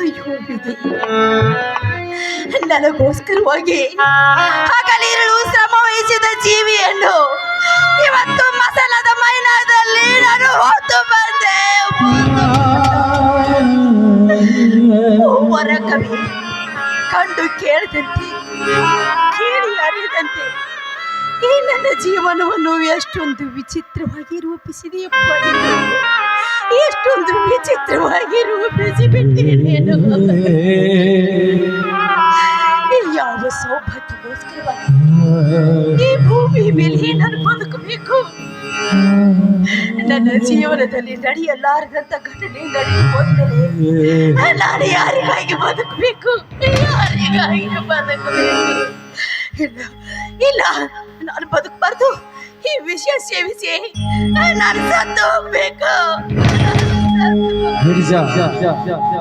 ಅಯ್ಯೋ, ಬಿಡಿ. ನನಗೋಸ್ಕರವಾಗಿ ಹಗಲಿರುಳು ಶ್ರಮ ವಹಿಸಿದ ಜೀವಿಯನ್ನು ಇವತ್ತು ಮಸಾಲದ ಮೈನಾದಲ್ಲಿ ನಾನು ಹೊತ್ತು ಬಂದೆ. ಹೊರ ಕವಿ, ಕಂಡು ಕೇಳದಂತೆ, ಕೇಳಿ ಅರಿದಂತೆ. ಈ ನನ್ನ ಜೀವನವನ್ನು ಎಷ್ಟೊಂದು ವಿಚಿತ್ರವಾಗಿ ರೂಪಿಸಿದೆಯಪ್ಪ. ಎಷ್ಟೊಂದು ವಿಚಿತ್ರವಾಗಿ ರೂಪಿಸಿ ಬಿಟ್ಟಿರೇನು ಯಾವ ಸೌಭಾಗ್ಯಗೋಸ್ಕರವಾಗಿ ಈ ಭೂಮಿ ಮೇಲೆ ನಾನು ಬದುಕಬೇಕು? ನನ್ನ ಜೀವನದಲ್ಲಿ ನಡೆಯಲಾರದಂತ ಘಟನೆ ನಡೆಯುವಂದರೆ ನಾನು ಯಾರಿಗಾಗಿ ಬದುಕಬೇಕು? ಯಾರಿಗಾಗಿ ಬದುಕಬೇಕು? ಇಲ್ಲ ಇಲ್ಲ. ನಾನು ಬದುಕಬಾರ್ದು. ಈ ವಿಷಯ ಸೇವಿಸಿ. ನಾನು ಸತ್ತು ಹೋಗ್ಬೇಕು ಗಿರಿಜಾ.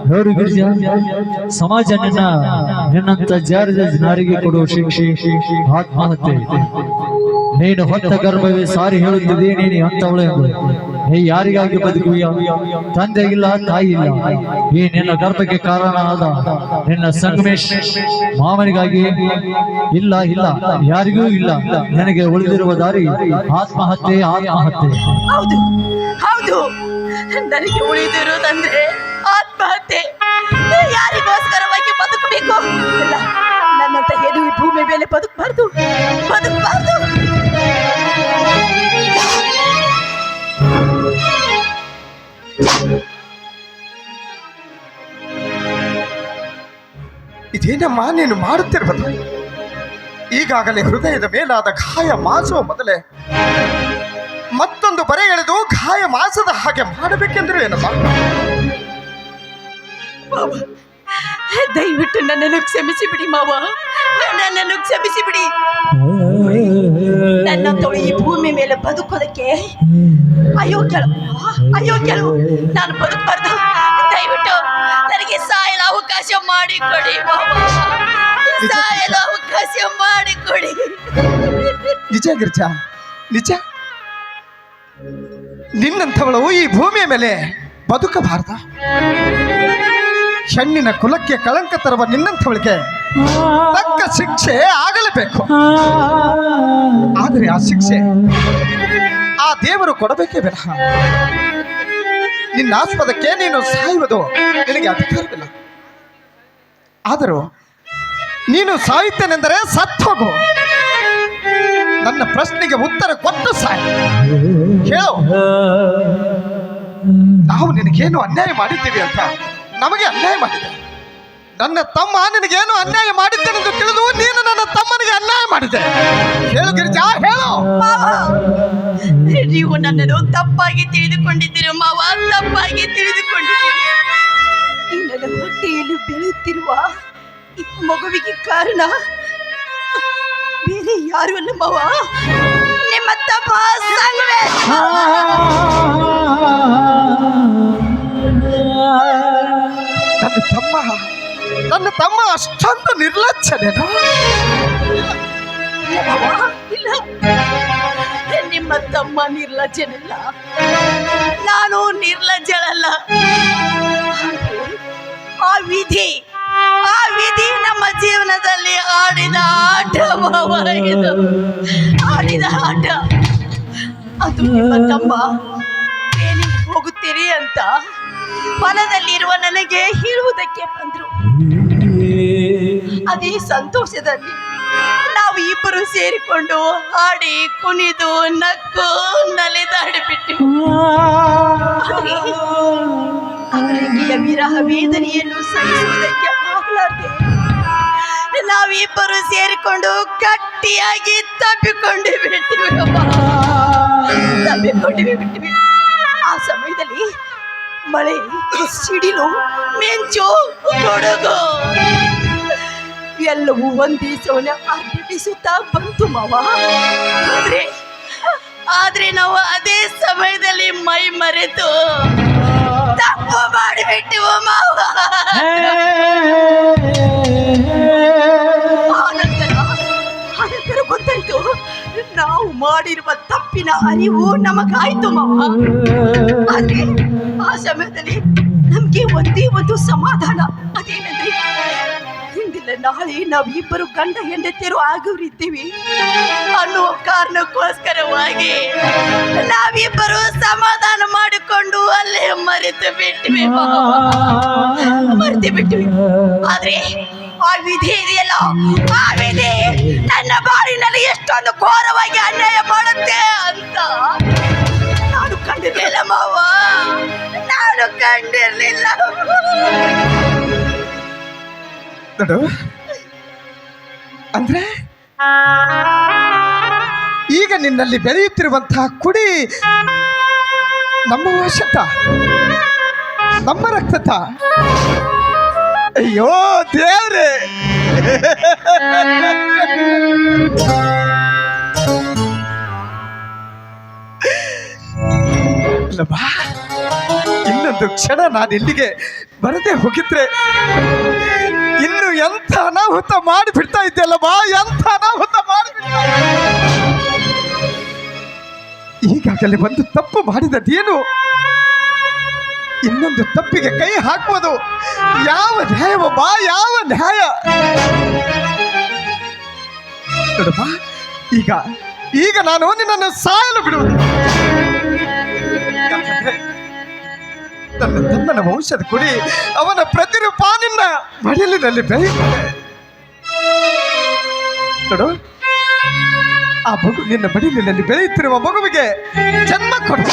ನೋಡು ಗಿರಿಜಾ. ಸಮಾಜ ನಿನ್ನ ನಿನ್ನಂತ ಜಾರದ ನಾರಿಗೆ ಕೊಡುವ ಶಿಕ್ಷೆ, ಆತ್ಮಹತ್ಯೆ ನೀನು ಹೊತ್ತ ಗರ್ಭವೇ ಸಾರಿ ಹೇಳುತ್ತಿದೆ ನೀನು ಅಂತವಳು ನೀ ಯಾರಿಗಾಗಿ ಬದುಕುವಿಯ? ತಂದೆ ಇಲ್ಲ ತಾಯಿ ಇಲ್ಲ ಈ ನಿನ್ನ ಗರ್ಭಕ್ಕೆ ಕಾರಣ ಆದ ನಿನ್ನ ಸಂಗಮೇಶ್ ಮಾವನಿಗಾಗಿ ಇಲ್ಲ ಇಲ್ಲ. ಯಾರಿಗೂ ಇಲ್ಲ. ನನಗೆ ಉಳಿದಿರುವ ದಾರಿ ಆತ್ಮಹತ್ಯೆ ಆತ್ಮಹತ್ಯೆ. ಹೌದು ಹೌದು. ನನಗೆ ಉಳಿದಿರುವುದಂದ್ರೆ ಆತ್ಮಹತ್ಯೆ. ಯಾರಿಗೋಸ್ಕರವಾಗಿ ಬದುಕಬೇಕು? ನನ್ನಂತ ಏನು ಭೂಮಿ ಮೇಲೆ ಬದುಕಬಾರ್ದು. ಬದುಕಬಾರ್ದು. ಇದೇನಮ್ಮ ನೀನು ಮಾಡುತ್ತಿರುವುದು? ಈಗಾಗಲೇ ಹೃದಯದ ಮೇಲಾದ ಗಾಯ ಮಾಸುವ ಮೊದಲೇ ಮತ್ತೊಂದು ಬರೆ ಎಳೆದು ಗಾಯ ಮಾಸದ ಹಾಗೆ ಮಾಡಬೇಕೆಂದ್ರೆ ಏನಮ್ಮ ದಯವಿಟ್ಟು ನನ್ನನ್ನು ಕ್ಷಮಿಸಿ ಬಿಡಿ ಮಾವ. ನನ್ನನ್ನು ಕ್ಷಮಿಸಿ ಬಿಡಿ ತೊಳಿ ಈ ಭೂಮಿ ಮೇಲೆ ಬದುಕೋದಕ್ಕೆ ಅಯೋಗ್ಯಳು ಅಯೋಗ್ಯಳು ನಾನು ಬದುಕಬಾರ್ದು. ದಯವಿಟ್ಟು ನನಗೆ ಸಾಯಲು ಅವಕಾಶ ಮಾಡಿ ಕೊಡಿ ಸಾಯಲು ಅವಕಾಶ ಮಾಡಿಕೊಡಿ. ನಿಜ ಗಿರ್ಜಾ? ನಿಜ? ನಿನ್ನಂಥವಳು ಈ ಭೂಮಿಯ ಮೇಲೆ ಬದುಕಬಾರ್ದ? ಹೆಣ್ಣಿನ ಕುಲಕ್ಕೆ ಕಳಂಕ ತರುವ ನಿನ್ನಂಥವಳಿಗೆ ತಕ್ಕ ಶಿಕ್ಷೆ ಆಗಲೇಬೇಕು. ಆದರೆ ಆ ಶಿಕ್ಷೆ ಆ ದೇವರು ಕೊಡಬೇಕೇ ವಿನಃ. ನಿನ್ನ ಆಸ್ಪದಕ್ಕೆ ನೀನು ಸಾಯುವುದು ನಿನಗೆ ಅಧಿಕಾರವಿಲ್ಲ. ಆದರೂ ನೀನು ಸಾಯುತ್ತೇನೆಂದರೆ ಸತ್ತು ಹೋಗು ನನ್ನ ಪ್ರಶ್ನೆಗೆ ಉತ್ತರ ಕೊಟ್ಟು ಸಾಯ. ಹೇಳು. ನಾವು ನಿನಗೇನು ಅನ್ಯಾಯ ಮಾಡಿದ್ದೀವಿ ಅಂತ ನಮಗೆ ಅನ್ಯಾಯ ಮಾಡಿದೆ. ನನ್ನ ತಮ್ಮ ನಿನಗೇನು ಅನ್ಯಾಯ ಮಾಡಿದ್ದೇನೆಂದು ತಿಳಿದು ನೀನು ನನ್ನ ತಮ್ಮನಿಗೆ ಅನ್ಯಾಯ ಮಾಡಿದೆ. ಹೇಳು ಗಿರಿಜಾ, ಹೇಳು. ನೀವು ನನ್ನನ್ನು ತಪ್ಪಾಗಿ ತಿಳಿದುಕೊಂಡಿದ್ದೀರಿ ಮಾವ ತಪ್ಪಾಗಿ ತಿಳಿದುಕೊಂಡಿದ್ದೀರಿ. ನನ್ನ ಹೊಟ್ಟೆಯಲ್ಲಿ ಬೆಳೆಯುತ್ತಿರುವ ಈ ಮಗುವಿಗೆ ಕಾರಣ ಬೇರೆ ಯಾರು ಅಲ್ಲ ಮಾವ? ನಿಮ್ಮ ತಮ್ಮ ಸಂಗಮೇಶ್. ನನ್ನ ತಮ್ಮ ನನ್ನ ತಮ್ಮ ಅಷ್ಟೊಂದು ನಿರ್ಲಕ್ಷ್ಯ ಇಲ್ಲ. ತಮ್ಮ ನಿರ್ಲಜ್ಜನಲ್ಲ. ನಾನು ನಿರ್ಲಜ್ಜಳಲ್ಲ. ಆ ವಿಧಿ ಆ ವಿಧಿ ನಮ್ಮ ಜೀವನದಲ್ಲಿ ಆಡಿದ ಆಟ. ಆಡಿದ ಆಟ. ಅದು ನಿಮ್ಮ ತಮ್ಮ. ಹೋಗುತ್ತೀರಿ ಅಂತ ಮನದಲ್ಲಿರುವ ನನಗೆ ಹೇಳುವುದಕ್ಕೆ ಬಂದ್ರು. ಅದೇ ಸಂತೋಷದಲ್ಲಿ. ನಾವು ಇಬ್ಬರು ಸೇರಿಕೊಂಡು ಹಾಡಿ ಕುಣಿದು ನಕ್ಕು ನಲಿದಾಡಿಬಿಟ್ಟು ಅವರಿಗೆ ವಿರಹ ವೇದನೆಯನ್ನು ಸಹಿಸುವುದಕ್ಕೆ ಆಗಲಾರ್ದೆ, ನಾವಿಬ್ಬರು ಸೇರಿಕೊಂಡು ಗಟ್ಟಿಯಾಗಿ ತಪ್ಪಿಕೊಂಡು ಬಿಟ್ಟಿವಿ ತಪ್ಪಿಕೊಂಡಿವಿ ಬಿಟ್ಟಿವಿ ಆ ಸಮಯದಲ್ಲಿ ಮಳೆ, ಸಿಡಿಲು, ಮೆಂಚು, ಕೊಡಗು. ಎಲ್ಲವೂ ಒಂದೇ ಸವನ ಅರ್ಪಿಸುತ್ತಾ ಬಂತು ಮಾವ. ಆದ್ರೆ? ಆದ್ರೆ ನಾವು ಅದೇ ಸಮಯದಲ್ಲಿ ಮೈ ಮರೆತು ತಪ್ಪು ಮಾಡಿಬಿಟ್ಟಿವು ಮಾವ. ಆನಂತರ ಆನಂತರ ಗೊತ್ತಾಯ್ತು. ನಾವು ಮಾಡಿರುವ ತಪ್ಪಿನ ಅರಿವು ನಮಗಾಯ್ತು ಮಾವ. ಆದ್ರೆ ಆ ಸಮಯದಲ್ಲಿ ನಮ್ಗೆ ಒಂದೇ ಒಂದು ಸಮಾಧಾನ. ಅದೇನಂದ್ರೆ ಹಿಂದಿಲ್ಲ ನಾಳೆ ನಾವಿಬ್ಬರು ಗಂಡ ಹೆಂಡತಿಯರು ಆಗೋರಿದ್ದೀವಿ ಅನ್ನುವ ಕಾರಣಕ್ಕೋಸ್ಕರವಾಗಿ ನಾವಿಬ್ಬರು ಸಮಾಧಾನ ಮಾಡಿಕೊಂಡು ಅಲ್ಲೇ ಮರೆತು ಬಿಟ್ಟಿವಿ ಮರೆತು ಬಿಟ್ಟಿವಿ ಆದ್ರೆ ಆ ವಿಧಿ ಇದೆಯಲ್ಲ? ಆ ವಿಧಿ ನನ್ನ ಬಾಳಿನಲ್ಲಿ ಎಷ್ಟೊಂದು ಘೋರವಾಗಿ ಅನ್ಯಾಯ ಮಾಡುತ್ತೆ ಅಂತ ನಾನು ಕಂಡಿರ್ಲಿಲ್ಲ ಮಾವ. ನಾನು ಕಂಡಿರ್ಲಿಲ್ಲ. ಅಂದ್ರೆ? ಈಗ ನಿನ್ನಲ್ಲಿ ಬೆಳೆಯುತ್ತಿರುವಂತಹ ಕುಡಿ ನಮ್ಮ ವಶತ ನಮ್ಮ ರಕ್ತತ. ಅಯ್ಯೋ, ದೇವ್ರೆ. ಇನ್ನೊಂದು ಕ್ಷಣ ನಾನು ಇಲ್ಲಿಗೆ ಬರದೆ ಹೋಗಿದ್ರೆ ಎಂಥ ಅನಾಹುತ ಮಾಡಿ ಬಿಡ್ತಾ ಇದ್ದೆಲ್ಲ ಬಾ, ಎಂಥ ಅನಾಹುತ ಮಾಡಿ ಈಗಾಗಲೇ ಒಂದು ತಪ್ಪು ಮಾಡಿದದೇನು ಇನ್ನೊಂದು ತಪ್ಪಿಗೆ ಕೈ ಹಾಕುವುದು ಯಾವ ನ್ಯಾಯವ ಬಾ, ಯಾವ ನ್ಯಾಯ? ಈಗ ಈಗ ನಾನು ನಿನ್ನನ್ನು ಸಾಯಲು ಬಿಡುವುದು. ತನ್ನ ತಮ್ಮನ ವಂಶದ ಕುಡಿ, ಅವನ ಪ್ರತಿರೂಪ ನಿನ್ನ ಮಡಿಲಿನಲ್ಲಿ ಬೆಳೆಯುತ್ತದೆ ನೋಡು, ಆ ಮಗು ನಿನ್ನ ಮಡಿಲಿನಲ್ಲಿ ಬೆಳೆಯುತ್ತಿರುವ ಮಗುವಿಗೆ ಜನ್ಮ ಕೊಡು.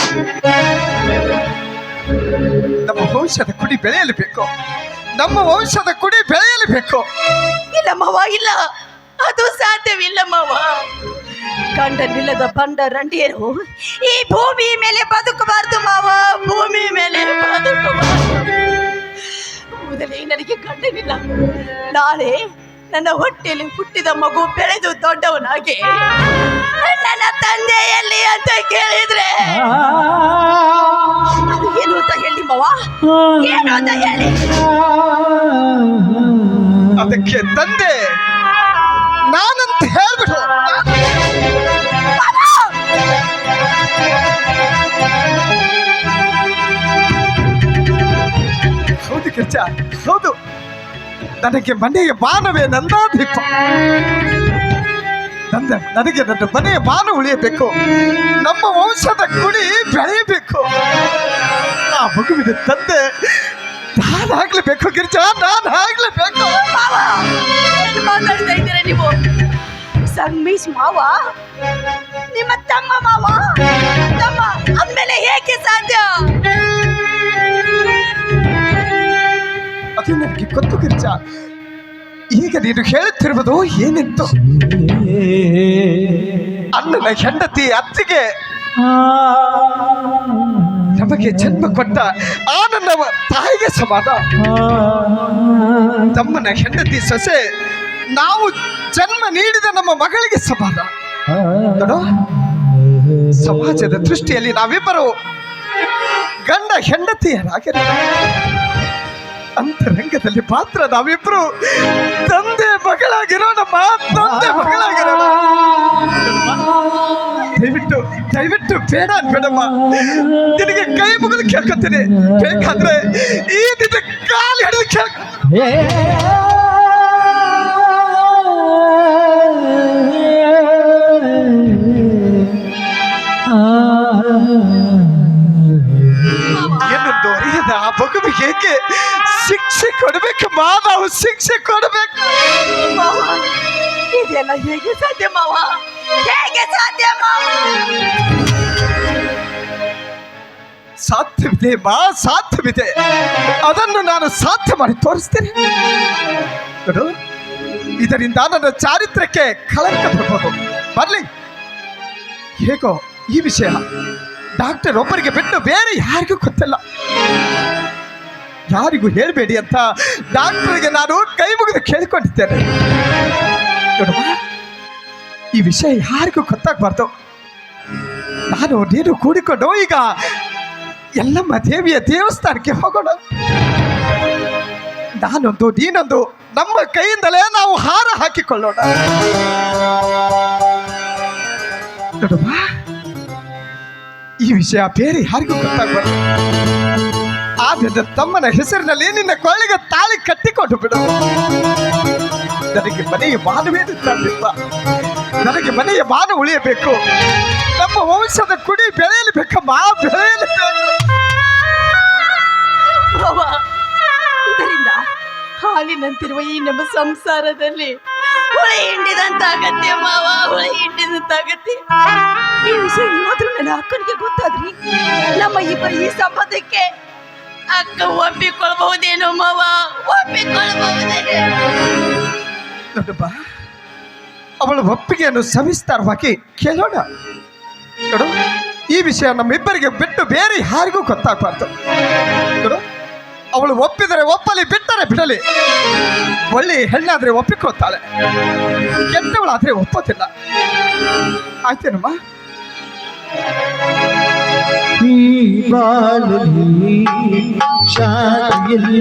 ನಮ್ಮ ವಂಶದ ಕುಡಿ ಬೆಳೆಯಲೇಬೇಕು. ನಮ್ಮ ವಂಶದ ಕುಡಿ ಬೆಳೆಯಲೇಬೇಕು. ಇಲ್ಲ ಮಾವ ಇಲ್ಲ. ಅದು ಸಾಧ್ಯವಿಲ್ಲ ಮಾವ. ಕಂಡನಿಲ್ಲದ ಬಂಡ ರಂಡಿಯರು ಈ ಭೂಮಿ ಮೇಲೆ ಬದುಕಬಾರದು ಮಾವ. ಭೂಮಿ ಮೇಲೆ ಮೊದಲೇ ನನಗೆ ಕಂಡನಿಲ್ಲ ನಾಳೆ ನನ್ನ ಹೊಟ್ಟೆಯಲ್ಲಿ ಹುಟ್ಟಿದ ಮಗು ಬೆಳೆದು ದೊಡ್ಡವನಾಗಿ ನನ್ನ ತಂದೆಯಲ್ಲಿ ಅಂತ ಕೇಳಿದ್ರೆ ಅದು ಏನು ಅಂತ ಹೇಳಿ ಮಾವ? ಏನು ಅಂತ ಹೇಳಿ? ಅದಕ್ಕೆ ತಂದೆ ನಾನಂತ ಹೇಳ್ಬಿಟ್ಟು ಹೌದು ಕಿರ್ಚ, ಹೌದು. ನನಗೆ ಮನೆಯ ಬಾನವೇ ನಂದಾದೀಪ. ನಂದ, ನನಗೆ ನನ್ನ ಮನೆಯ ಬಾನ ಉಳಿಯಬೇಕು. ನಮ್ಮ ವಂಶದ ಕುಡಿ ಬೆಳೆಯಬೇಕು. ಆ ಮಗುವಿನ ತಂದೆ ನಾನಾಗ್ಲೇಬೇಕು ಗಿರ್ಜ ನಾನಾಗ್ಲೇಬೇಕು. ಮಾವ ಏನು ಮಾತಾಡ್ತಾ ಇದ್ದೀರಾ ನೀವು? ಸಂಗಮೇಶ್ ಮಾವ ನಿಮ್ಮ ತಮ್ಮ ಮಾವ ತಮ್ಮ ಅಂದ್ಮೇಲೆ ಹೇಗೆ ಸಾಧ್ಯ? ಅದು ನನಗೆ ಗೊತ್ತು ಗಿರ್ಜ. ಈಗ ನೀನು ಹೇಳುತ್ತಿರುವುದು ಏನಿತ್ತು ಅಣ್ಣನ ಹೆಂಡತಿ ಅತ್ತಿಗೆ. ನಮಗೆ ಜನ್ಮ ಕೊಟ್ಟ ಆ ನನ್ನ ತಾಯಿಗೆ ಸಮಾನ ತಮ್ಮನ ಹೆಂಡತಿ ಸೊಸೆ, ನಾವು ಜನ್ಮ ನೀಡಿದ ನಮ್ಮ ಮಗಳಿಗೆ ಸಮಾನ ನೋಡು, ಸಮಾಜದ ದೃಷ್ಟಿಯಲ್ಲಿ ನಾವಿಬ್ಬರು ಗಂಡ ಹೆಂಡತಿಯರಾಗಿರ. ಅಂತರಂಗದಲ್ಲಿ ಪಾತ್ರ ನಾವಿಬ್ರು ತಂದೆ ಮಗಳಾಗಿರೋಣ ತಂದೆ ಮಗಳಾಗಿರೋಣ. ದಯವಿಟ್ಟು ದಯವಿಟ್ಟು ಬೇಡ ಬೇಡಮ್ಮ. ನಿನಗೆ ಕೈ ಮುಗಿದು ಕೇಳ್ಕೊತೀನಿ. ಬೇಕಾದ್ರೆ ಈ ನಿನ್ನ ಕಾಲು ಹಿಡಿದು ಕೇಳ್ಕೊ ಏನೊಂದು ಅರಿಯದ ಆ ಮಗುವಿಗೆ ಏಕೆ ಶಿಕ್ಷೆ ಕೊಡಬೇಕಮ್ಮ ನಾವು ಶಿಕ್ಷೆ ಕೊಡಬೇಕು? ಮಾವ ಇದೆಲ್ಲ ಹೇಗೆ ಸಾಧ್ಯ ಮಾವ ಹೇಗೆ ಸಾಧ್ಯ ಮಾವ ಸಾಧ್ಯವಿದೆ ಮಾ ಸಾಧ್ಯವಿದೆ ಅದನ್ನು ನಾನು ಸಾಧ್ಯ ಮಾಡಿ ತೋರಿಸ್ತೇನೆ. ನೋಡು, ಇದರಿಂದ ನನ್ನ ಚಾರಿತ್ರ್ಯಕ್ಕೆ ಕಳಂಕ ಬರ್ಬೋದು ಬರ್ಲಿ. ಹೇಗೋ ಈ ವಿಷಯ ಡಾಕ್ಟರ್ ಒಬ್ಬರಿಗೆ ಬಿಟ್ಟು ಬೇರೆ ಯಾರಿಗೂ ಗೊತ್ತಿಲ್ಲ. ಯಾರಿಗೂ ಹೇಳಬೇಡಿ ಅಂತ ಡಾಕ್ಟರ್ಗೆ ನಾನು ಕೈ ಮುಗಿದು ಕೇಳಿಕೊಂಡಿದ್ದೇನೆ. ನೋಡಮ್ಮ ಈ ವಿಷಯ ಯಾರಿಗೂ ಗೊತ್ತಾಗಬಾರ್ದು. ನಾನು ನೀನು ಕೂಡಿಕೊಂಡು ಈಗ ಎಲ್ಲಮ್ಮ ದೇವಿಯ ದೇವಸ್ಥಾನಕ್ಕೆ ಹೋಗೋಣ. ನಾನೊಂದು, ನೀನೊಂದು, ನಮ್ಮ ಕೈಯಿಂದಲೇ ನಾವು ಹಾರ ಹಾಕಿಕೊಳ್ಳೋಣ. ನೋಡಮ್ಮ ಈ ವಿಷಯ ಬೇರೆ ಯಾರಿಗೂ ಗೊತ್ತಾಗಬಾರ್ದು. ಆ ನನ್ನ ತಮ್ಮನ ಹೆಸರಿನಲ್ಲಿ ನಿನ್ನ ಕೊಳ್ಳಿಗೆ ತಾಳಿ ಕಟ್ಟಿಕೊಂಡು ಬಿಡು. ನನಗೆ ಮನೆಯ ಬಾಧವೇ ತಂದಿಲ್ಲ ನನಗೆ ಮನೆಯ ಬಾಧ ಉಳಿಯಬೇಕು. ನಮ್ಮ ವಂಶದ ಕುಡಿ ಬೆಳೆಯಲು ಬೇಕಮ್ಮ ಬೆಳೆಯಲು ಇದರಿಂದ ಹಾಲಿನಂತಿರುವ ಈ ನಮ್ಮ ಸಂಸಾರದಲ್ಲಿ ಹುಳಿ ಹಿಂಡಿದಂತಾಗತ್ತೆ ಮಾವ, ಹುಳಿ ಹಿಂಡಿದಂತಾಗತ್ತೆ. ಈ ವಿಷಯ ಏನಾದ್ರೂ ನನ್ನ ಅಕ್ಕನಿಗೆ ಗೊತ್ತಾದ್ರಿ? ನಮ್ಮ ಇಬ್ಬರ ಈ ಸಂಬಂಧಕ್ಕೆ ಅಕ್ಕ ಒಪ್ಪಿಕೊಳ್ಬಹುದೇನೋ ಮಾವ? ಒಪ್ಪಿಕೊಳ್ಬಹುದೇನೋ ನೋಡಪ್ಪ. ಅವಳ ಒಪ್ಪಿಗೆಯನ್ನು ಸವಿಸ್ತಾರವಾಗಿ ಕೇಳೋಣ. ನೋಡು, ಈ ವಿಷಯ ನಮ್ಮಿಬ್ಬರಿಗೆ ಬಿಟ್ಟು ಬೇರೆ ಯಾರಿಗೂ ಗೊತ್ತಾಗಬಾರ್ದು. ನೋಡು, ಅವಳು ಒಪ್ಪಿದರೆ ಒಪ್ಪಲಿ, ಬಿಟ್ಟರೆ ಬಿಡಲಿ. ಒಳ್ಳೆ ಹೆಣ್ಣಾದ್ರೆ ಒಪ್ಪಿಕೊಳ್ತಾಳೆ. ಕೆಟ್ಟವಳಾದ್ರೆ ಒಪ್ಪೋದಿಲ್ಲ. ಆಯ್ತೇನಮ್ಮ? ಶಾಲೆಯಲ್ಲಿ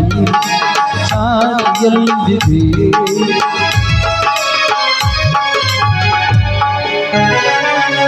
ಎಲ್ಲಿದೆ